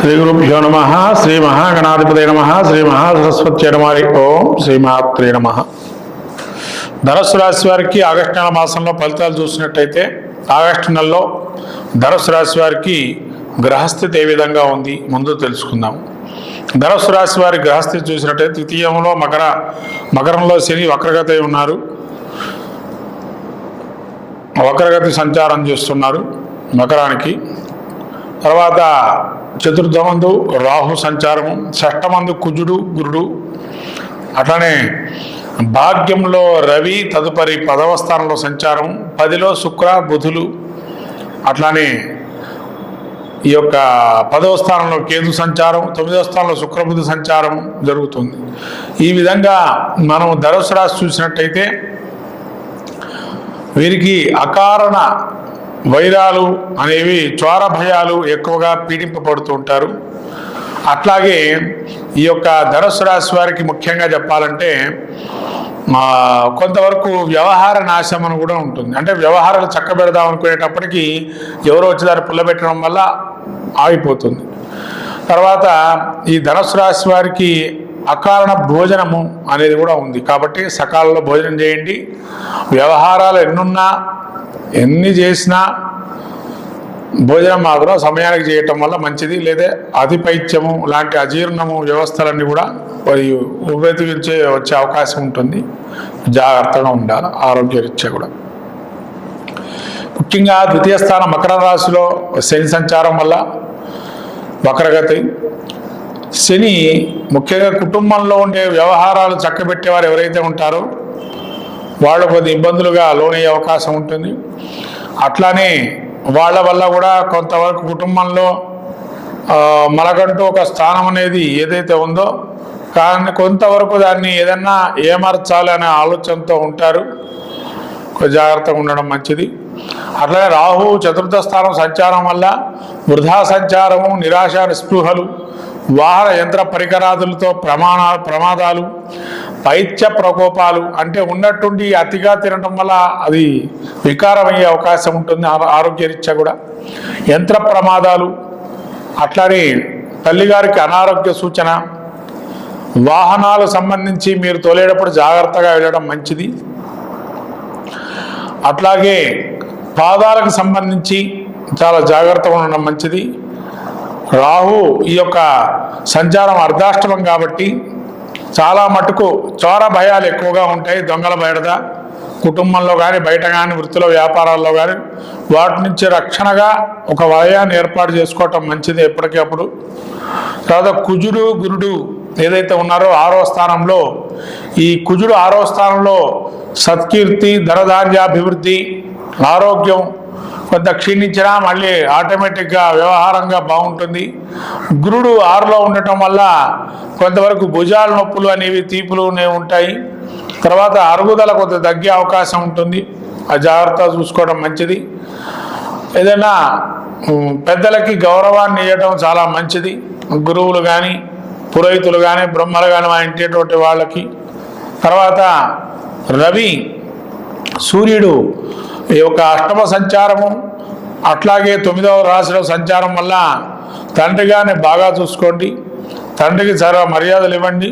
శ్రీ గురుభ్యో నమ శ్రీ మహాగణాధిపతి నమ శ్రీ మహాసరస్వతి నమారి ఓం శ్రీ మహాత్రే నమ. ధనుసు రాశి వారికి ఆగస్టు నెల మాసంలో ఫలితాలు చూసినట్టయితే ఆగస్టు నెలలో ధనుసు రాశి వారికి గ్రహస్థితి ఏ విధంగా ఉంది ముందు తెలుసుకుందాం. ధనుసు రాశి వారి గ్రహస్థితి చూసినట్టయితే తృతీయంలో మకర మకరంలో శని వక్రగతి ఉన్నారు. వక్రగతి సంచారం చేస్తున్నారు మకరానికి. తర్వాత చతుర్థమందు రాహు సంచారము షష్టమందు కుజుడు గురుడు. అట్లానే భాగ్యంలో రవి తదుపరి పదవ స్థానంలో సంచారం పదిలో శుక్ర బుధులు. అట్లానే ఈ యొక్క పదవ స్థానంలో కేతు సంచారం తొమ్మిదవ స్థానంలో శుక్రబుధ సంచారం జరుగుతుంది. ఈ విధంగా మనం ధనుసు రాశి చూసినట్టయితే వీరికి అకారణ వైరాలు అనేవి చోర భయాలు ఎక్కువగా పీడింపబడుతూ ఉంటారు అట్లాగే ఈ యొక్క ధనుసు రాశి వారికి ముఖ్యంగా చెప్పాలంటే కొంతవరకు వ్యవహార నాశనం కూడా ఉంటుంది. అంటే వ్యవహారాలు చక్కబెడదాం అనుకునేటప్పటికీ ఎవరో వచ్చి దాన్ని పుల్లబెట్టడం వల్ల ఆగిపోతుంది. తర్వాత ఈ ధనుసు రాశి వారికి అకారణ భోజనము అనేది కూడా ఉంది. కాబట్టి సకాలంలో భోజనం చేయండి. వ్యవహారాలు ఎన్నున్నా ఎన్ని చేసినా భోజనం మాత్రం సమయానికి చేయటం వల్ల మంచిది. లేదా అతిపైత్యము లాంటి అజీర్ణము వ్యవస్థలన్నీ కూడా మరియు ఉపయోగించే వచ్చే అవకాశం ఉంటుంది. జాగ్రత్తగా ఉండాలి ఆరోగ్యరీత్యా కూడా. ముఖ్యంగా ద్వితీయ స్థానం మకర రాశిలో శని సంచారం వల్ల వక్రగతి. శని ముఖ్యంగా కుటుంబంలో ఉండే వ్యవహారాలు చక్కబెట్టేవారు ఎవరైతే ఉంటారో వాళ్ళు కొద్ది ఇబ్బందులుగా లోనయ్యే అవకాశం ఉంటుంది. అట్లానే వాళ్ళ వల్ల కూడా కొంతవరకు కుటుంబంలో ఆ, మనకంటూ ఒక స్థానం అనేది ఏదైతే ఉందో కానీ కొంతవరకు దాన్ని ఏదన్నా ఏమర్చాలి అనే ఆలోచనతో ఉంటారు. జాగ్రత్తగా ఉండడం మంచిది. అట్లనే రాహు చతుర్థ స్థానం సంచారం వల్ల వృధా సంచారము నిరాశ నిస్పృహలు వాహన యంత్ర పరికరాదులతో ప్రమాణ ప్రమాదాలు పైత్య ప్రకోపాలు అంటే ఉన్నట్టుండి అతిగా తినడం వల్ల అది వికారమయ్యే అవకాశం ఉంటుంది ఆరోగ్యరీత్యా కూడా. యంత్ర ప్రమాదాలు అట్లానే తల్లిగారికి అనారోగ్య సూచన వాహనాలు సంబంధించి మీరు తోలేటప్పుడు జాగ్రత్తగా వెళ్ళడం మంచిది. అట్లాగే పాదాలకు సంబంధించి చాలా జాగ్రత్తగా ఉండడం మంచిది. రాహు ఈ యొక్క సంచారం అర్ధాష్టమం కాబట్టి చాలా మటుకు చోర భయాలు ఎక్కువగా ఉంటాయి దొంగల బయటద కుటుంబంలో కానీ బయట కానీ వృత్తిలో వ్యాపారాల్లో కానీ వాటి నుంచి రక్షణగా ఒక వలయాన్ని ఏర్పాటు చేసుకోవటం మంచిది ఎప్పటికప్పుడు తర్వాత కుజుడు గురుడు ఏదైతే ఉన్నారో ఆరో స్థానంలో ఈ కుజుడు ఆరో స్థానంలో సత్కీర్తి ధనధాన్యాభివృద్ధి ఆరోగ్యం కొంత క్షీణించినా మళ్ళీ ఆటోమేటిక్గా వ్యవహారంగా బాగుంటుంది. గురుడు ఆరులో ఉండటం వల్ల కొంతవరకు భుజాల నొప్పులు అనేవి తీపులునే ఉంటాయి. తర్వాత అరుగుదల కొంత తగ్గే అవకాశం ఉంటుంది. ఆ జాగ్రత్త చూసుకోవడం మంచిది. ఏదైనా పెద్దలకి గౌరవాన్ని ఇవ్వడం చాలా మంచిది. గురువులు కానీ పురోహితులు కానీ బ్రహ్మలు కానీ మా ఇంటేటువంటి వాళ్ళకి. తర్వాత రవి సూర్యుడు ఈ యొక్క అష్టమ సంచారము అట్లాగే తొమ్మిదవ రాశిలో సంచారం వల్ల తండ్రిగానే బాగా చూసుకోండి. తండ్రికి చాలా మర్యాదలు ఇవ్వండి.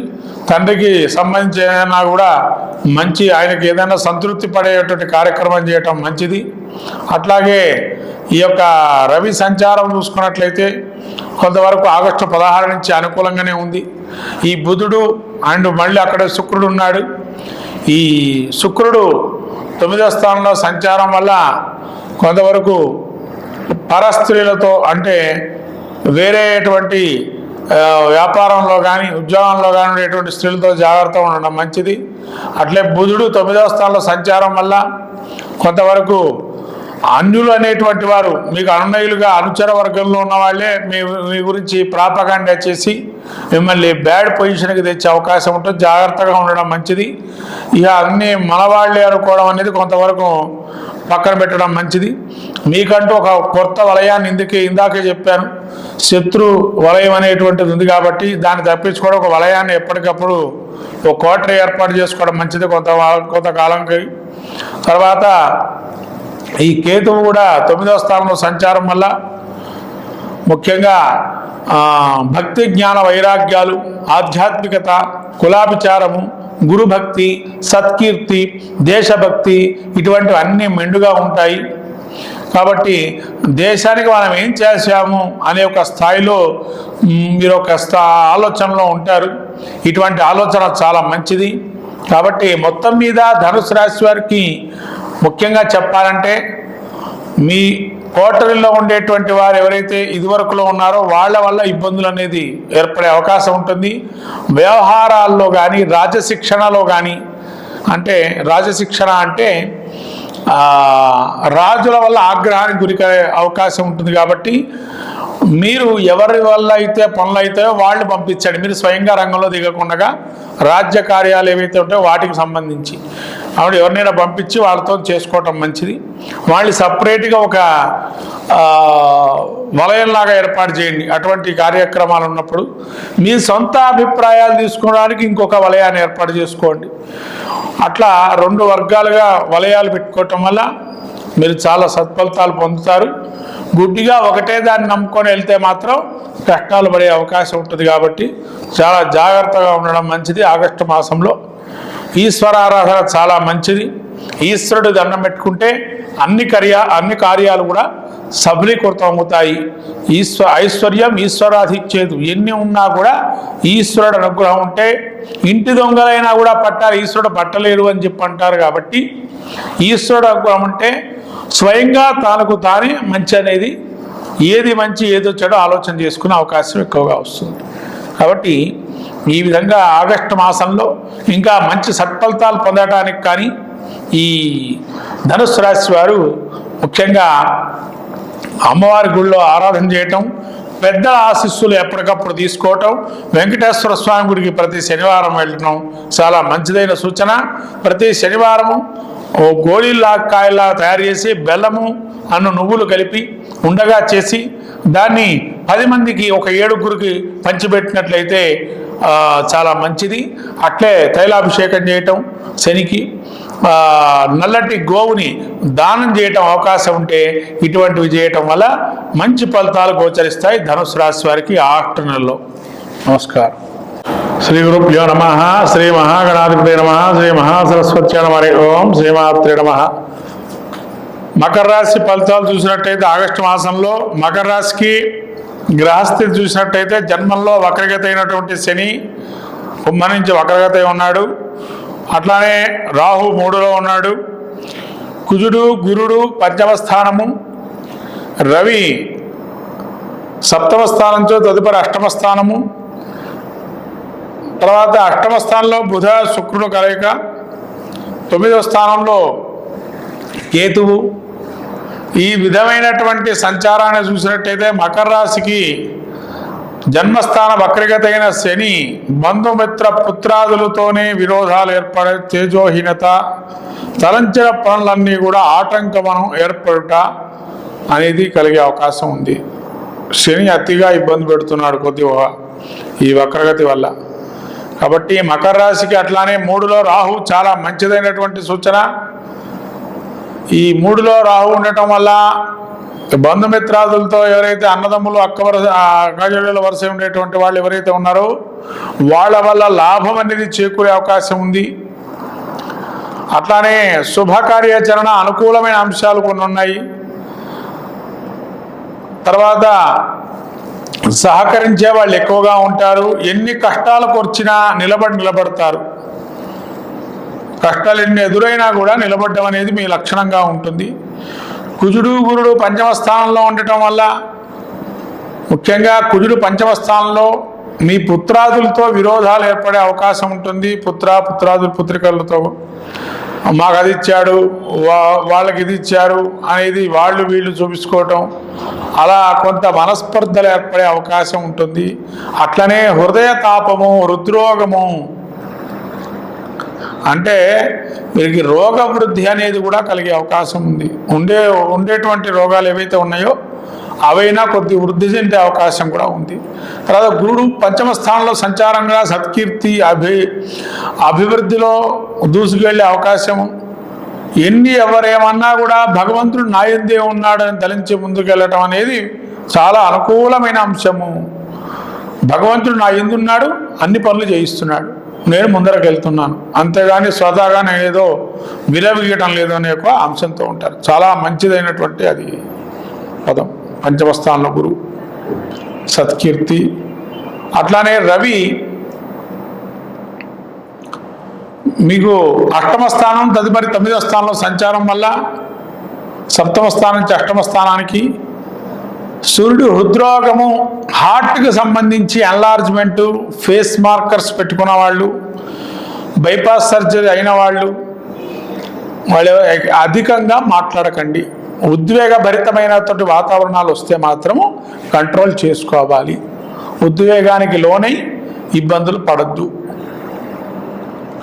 తండ్రికి సంబంధించి ఏదైనా కూడా మంచి ఆయనకి ఏదైనా సంతృప్తి పడేటువంటి కార్యక్రమం చేయటం మంచిది. అట్లాగే ఈ యొక్క రవి సంచారం చూసుకున్నట్లయితే కొంతవరకు ఆగస్టు పదహారు నుంచి అనుకూలంగానే ఉంది. ఈ బుధుడు అండ్ మళ్ళీ అక్కడ శుక్రుడు ఉన్నాడు. ఈ శుక్రుడు తొమ్మిదో స్థానంలో సంచారం వల్ల కొంతవరకు పరస్త్రీలతో అంటే వేరేటువంటి వ్యాపారంలో కానీ ఉద్యోగంలో కానీ ఉండేటువంటి స్త్రీలతో జాగ్రత్తగా ఉండడం మంచిది. అట్లే బుధుడు తొమ్మిదవ స్థానంలో సంచారం వల్ల కొంతవరకు అన్యులు అనేటువంటి వారు మీకు అనునయులుగా అనుచర వర్గంలో ఉన్న వాళ్ళే మీ మీ గురించి ప్రాపగాండా చేసి మిమ్మల్ని బ్యాడ్ పొజిషన్కి తెచ్చే అవకాశం ఉంటుంది జాగ్రత్తగా ఉండడం మంచిది. ఇక అన్నీ మనవాళ్ళు అనుకోవడం అనేది కొంతవరకు పక్కన పెట్టడం మంచిది. మీకంటూ ఒక కొత్త వలయాన్ని ఇందుకే ఇందాకే చెప్పాను. శత్రు వలయం అనేటువంటిది ఉంది కాబట్టి దాన్ని తప్పించుకోవడం ఒక వలయాన్ని ఎప్పటికప్పుడు ఒక కోటరీ ఏర్పాటు చేసుకోవడం మంచిది కొంత కొంతకాలంకి తర్వాత ఈ కేతువు కూడా తొమ్మిదవ స్థానంలో సంచారం వల్ల ముఖ్యంగా భక్తి జ్ఞాన వైరాగ్యాలు ఆధ్యాత్మికత కులాభిచారము గురుభక్తి సత్కీర్తి దేశభక్తి ఇటువంటివి అన్నీ మెండుగా ఉంటాయి. కాబట్టి దేశానికి మనం ఏం చేశాము అనే ఒక స్థాయిలో మీరు ఒక స్థా ఆలోచనలో ఉంటారు. ఇటువంటి ఆలోచన చాలా మంచిది. కాబట్టి మొత్తం మీద ధనుసు రాశి వారికి ముఖ్యంగా చెప్పాలంటే మీ కోటరీలో ఉండేటువంటి వారు ఎవరైతే ఇదివరకులో ఉన్నారో వాళ్ళ వల్ల ఇబ్బందులు అనేది ఏర్పడే అవకాశం ఉంటుంది. వ్యవహారాల్లో కానీ రాజశిక్షణలో కానీ అంటే రాజశిక్షణ అంటే రాజుల వల్ల ఆగ్రహానికి గురికే అవకాశం ఉంటుంది కాబట్టి మీరు ఎవరి వల్ల అయితే పనులు అవుతాయో వాళ్ళు పంపించండి. మీరు స్వయంగా రంగంలో దిగకుండా రాజ్య కార్యాలు ఏవైతే ఉంటాయో వాటికి సంబంధించి. ఆవిడ ఎవరినైనా పంపించి వాళ్ళతో చేసుకోవటం మంచిది. వాళ్ళు సపరేట్గా ఒక వలయంలాగా ఏర్పాటు చేయండి. అటువంటి కార్యక్రమాలు ఉన్నప్పుడు మీ సొంత అభిప్రాయాలు తీసుకోవడానికి ఇంకొక వలయాన్ని ఏర్పాటు చేసుకోండి. అట్లా రెండు వర్గాలుగా వలయాలు పెట్టుకోవటం వల్ల మీరు చాలా సత్ఫలితాలు పొందుతారు. గుడ్డిగా ఒకటే దాన్ని నమ్ముకొని వెళ్తే మాత్రం కష్టాలు పడే అవకాశం ఉంటుంది కాబట్టి చాలా జాగ్రత్తగా ఉండడం మంచిది. ఆగస్టు మాసంలో ఈశ్వరారాధన చాలా మంచిది. ఈశ్వరుడు దండం పెట్టుకుంటే అన్ని కర్యా అన్ని కార్యాలు కూడా సఫలీకృతం అవుతాయి ఈశ్వ ఐశ్వర్యం ఈశ్వరాధిచ్చేదు. ఎన్ని ఉన్నా కూడా ఈశ్వరుడు అనుగ్రహం ఉంటే ఇంటి దొంగలైనా కూడా పట్టారు ఈశ్వరుడు పట్టలేడు అని చెప్పి అంటారు కాబట్టి ఈశ్వరుడు అనుగ్రహం ఉంటే స్వయంగా తానుకు తానే మంచి అనేది ఏది మంచి ఏదో చెడు ఆలోచన చేసుకునే అవకాశం ఎక్కువగా వస్తుంది. కాబట్టి ఈ విధంగా ఆగస్టు మాసంలో ఇంకా మంచి సత్ఫలితాలు పొందడానికి కానీ ఈ ధనుసు రాశి వారు ముఖ్యంగా అమ్మవారి గుళ్ళో ఆరాధన చేయటం పెద్దల ఆశీస్సులు ఎప్పటికప్పుడు తీసుకోవటం వెంకటేశ్వర స్వామి గుడికి ప్రతి శనివారం వెళ్ళటం చాలా మంచిదైన సూచన. ప్రతి శనివారము ఓ గోళీలా కాయలా తయారు చేసి బెల్లము అన్ను నువ్వులు కలిపి ఉండగా చేసి దాన్ని పది మందికి ఒక ఏడుగురికి పంచిపెట్టినట్లయితే చాలా మంచిది. అట్లే తైలాభిషేకం చేయటం శనికి నల్లటి గోవుని దానం చేయటం అవకాశం ఉంటే ఇటువంటివి చేయటం వల్ల మంచి ఫలితాలు గోచరిస్తాయి ధనుసు రాశి వారికి ఆ నెలలో నమస్కారం. శ్రీ గురుభ్యో నమ శ్రీ మహాగణాధిపతి నమ శ్రీ మహాసరస్వత్య నమ హరి ఓం శ్రీమాత్రి నమ. మకర రాశి ఫలితాలు చూసినట్టయితే ఆగస్టు మాసంలో మకర రాశికి గ్రహస్థితి చూసినట్టయితే జన్మంలో వక్రగత అయినటువంటి శని కుంభ నుంచి వక్రగత ఉన్నాడు. అట్లానే రాహు మూడులో ఉన్నాడు. కుజుడు గురుడు పంచమ స్థానము. రవి సప్తమ స్థానంతో తదుపరి అష్టమ స్థానము. తర్వాత అష్టమ స్థానంలో బుధ శుక్రుడు కలయిక. తొమ్మిదవ స్థానంలో కేతువు. ఈ విధమైనటువంటి సంచారాన్ని చూసినట్టయితే మకర రాశికి జన్మస్థాన వక్రగతైన శని బంధుమిత్ర పుత్రాదులతోనే విరోధాలు ఏర్పడే తేజోహీనత తలంచిన పనులన్నీ కూడా ఆటంకమనం ఏర్పడుట అనేది కలిగే అవకాశం ఉంది. శని అతిగా ఇబ్బంది పెడుతున్నాడు కొద్దిగా ఈ వక్రగతి వల్ల. కాబట్టి మకర రాశికి అట్లానే మూడులో రాహు చాలా మంచిదైనటువంటి సూచన. ఈ మూడులో రాహు ఉండటం వల్ల బంధుమిత్రాదులతో ఎవరైతే అన్నదమ్ములు అక్క వరుస అక్కజల్లుల వరుస ఉండేటువంటి వాళ్ళు ఎవరైతే ఉన్నారో వాళ్ళ వల్ల లాభం అనేది చేకూరే అవకాశం ఉంది. అట్లానే శుభకార్యాచరణ అనుకూలమైన అంశాలు కొన్ని ఉన్నాయి. తర్వాత సహకరించే వాళ్ళు ఎక్కువగా ఉంటారు. ఎన్ని కష్టాలకు వచ్చినా నిలబడి నిలబడతారు. కష్టాలు ఎన్ని ఎదురైనా కూడా నిలబడడం అనేది మీ లక్షణంగా ఉంటుంది. కుజుడు గురుడు పంచమ స్థానంలో ఉండటం వల్ల ముఖ్యంగా కుజుడు పంచమ స్థానంలో మీ పుత్రాదులతో విరోధాలు ఏర్పడే అవకాశం ఉంటుంది. పుత్ర పుత్రాదులు పుత్రికలతో. మాకు అది ఇచ్చాడు వా- వాళ్ళకి ఇది ఇచ్చారు అనేది వాళ్ళు వీళ్ళు చూపించుకోవటం. అలా కొంత మనస్పర్ధలు ఏర్పడే అవకాశం ఉంటుంది. అట్లనే హృదయ తాపము హృద్రోగము అంటే వీరికి రోగ వృద్ధి అనేది కూడా కలిగే అవకాశం ఉంది. ఉండే ఉండేటువంటి రోగాలు ఏవైతే ఉన్నాయో అవైనా కొద్ది వృద్ధి చెందే అవకాశం కూడా ఉంది. తర్వాత గురుడు పంచమ స్థానంలో సంచారంగా సత్కీర్తి అభి అభివృద్ధిలో దూసుకెళ్ళే అవకాశం ఎన్ని ఎవరేమన్నా కూడా భగవంతుడు నాయందే ఉన్నాడని తలించి ముందుకెళ్ళటం అనేది చాలా అనుకూలమైన అంశము. భగవంతుడు నా ఎందున్నాడు? అన్ని పనులు చేయిస్తున్నాడు. నేను ముందరకు వెళ్తున్నాను. అంతేగాని స్వతహాగా నేను ఏదో విలవీయటం లేదు అనే ఒక అంశంతో ఉంటారు. చాలా మంచిదైనటువంటి అది పదం. పంచమస్థానంలో గురువు సత్కీర్తి అట్లానే రవి మీకు అష్టమ స్థానం తదుపరి తొమ్మిదవ స్థానంలో సంచారం వల్ల సప్తమ స్థానం నుంచి అష్టమ స్థానానికి సూర్యుడు హృద్రోగము హార్ట్కి సంబంధించి ఎన్లార్జ్మెంటు ఫేస్ మార్కర్స్ పెట్టుకున్న వాళ్ళు బైపాస్ సర్జరీ అయిన వాళ్ళు వాళ్ళు అధికంగా మాట్లాడకండి. ఉద్వేగభరితమైనటువంటి వాతావరణాలు వస్తే మాత్రము కంట్రోల్ చేసుకోవాలి. ఉద్వేగానికి లోనై ఇబ్బందులు పడద్దు.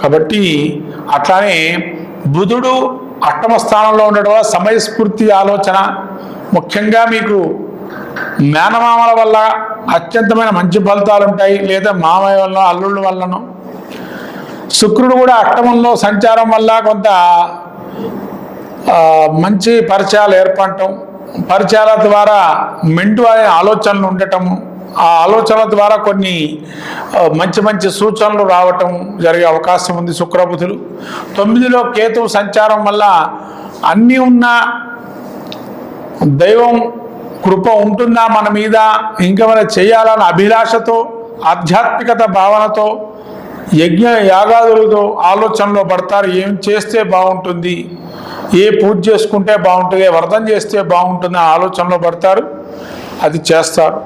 కాబట్టి అట్లానే బుధుడు అష్టమ స్థానంలో ఉండడం వల్ల సమయస్ఫూర్తి ఆలోచన ముఖ్యంగా మీకు మేనమామల వల్ల అత్యంతమైన మంచి ఫలితాలు ఉంటాయి లేదా మామయ్య వల్ల అల్లుళ్ళ వల్లనో. శుక్రుడు కూడా అష్టమంలో సంచారం వల్ల కొంత మంచి పరిచయాలు ఏర్పడటం పరిచయాల ద్వారా మెంటు అనే ఆలోచనలు ఉండటము ఆ ఆలోచనల ద్వారా కొన్ని మంచి మంచి సూచనలు రావటం జరిగే అవకాశం ఉంది శుక్రబుధులు. తొమ్మిదిలో కేతు సంచారం వల్ల అన్నీ ఉన్న దైవం కృప ఉంటుందా మన మీద? ఇంకేమైనా చేయాలన్న అభిలాషతో ఆధ్యాత్మికత భావనతో యజ్ఞ యాగాదులతో ఆలోచనలో పడతారు. ఏం చేస్తే బాగుంటుంది? ఏ పూజ చేసుకుంటే బాగుంటుంది? వ్రతం చేస్తే బాగుంటుంది? ఆలోచనలో పడతారు. అది చేస్తారు.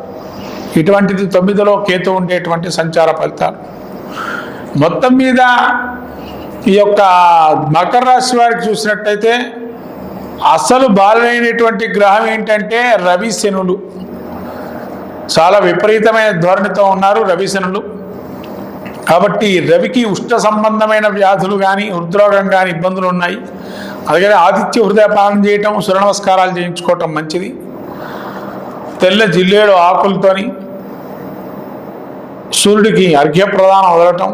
ఇటువంటిది తొమ్మిదిలో కేతు ఉండేటువంటి సంచార ఫలితాలు. మొత్తం మీద ఈ యొక్క మకర రాశి వారికి చూసినట్టయితే అసలు బాలైనటువంటి గ్రహం ఏంటంటే రవిశనుడు చాలా విపరీతమైన ధోరణితో ఉన్నారు రవిశనుడు కాబట్టి రవికి ఉష్ణ సంబంధమైన వ్యాధులు కానీ హృద్రోగం కానీ ఇబ్బందులు ఉన్నాయి. అలాగే ఆతిథ్య హృదయ పాలన చేయటం సూర్య నమస్కారాలు చేయించుకోవటం మంచిది. తెల్ల జిల్లేడు ఆకులతోని సూర్యుడికి అర్ఘ్య ప్రదానం వదలటం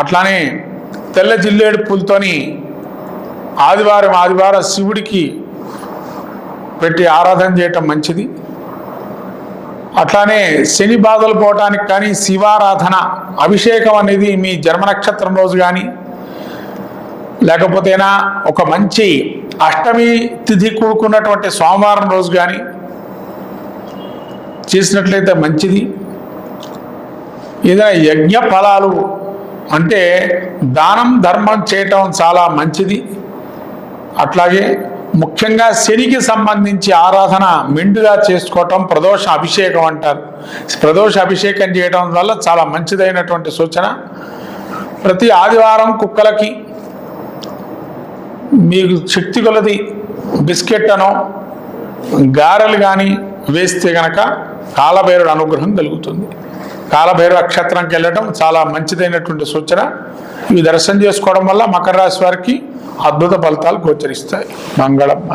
అట్లానే తెల్ల జిల్లేడు పూలతోని ఆదివారం ఆదివారం శివుడికి పెట్టి ఆరాధన చేయటం మంచిది. అట్లానే శని బాధలు పోవటానికి కానీ శివారాధన అభిషేకం అనేది మీ జన్మ నక్షత్రం రోజు కానీ లేకపోతేనా ఒక మంచి అష్టమి తిథి కూడుకున్నటువంటి సోమవారం రోజు కానీ చేసినట్లయితే మంచిది. ఏదైనా యజ్ఞ ఫలాలు అంటే దానం ధర్మం చేయటం చాలా మంచిది. అట్లాగే ముఖ్యంగా శనికి సంబంధించి ఆరాధన మెండుగా చేసుకోవటం ప్రదోష అభిషేకం అంటారు. ప్రదోష అభిషేకం చేయడం వల్ల చాలా మంచిదైనటువంటి సూచన. ప్రతి ఆదివారం కుక్కలకి మీకు శక్తి కొలది బిస్కెట్ అనో గారెలు కానీ వేస్తే గనక కాలభైరుడు అనుగ్రహం కలుగుతుంది. కాలభైరు నక్షత్రంకి వెళ్ళటం చాలా మంచిదైనటువంటి సూచన. ఇవి దర్శనం చేసుకోవడం వల్ల మకర రాశి వారికి అద్భుత ఫలితాలు గోచరిస్తాయి. మంగళమ్మ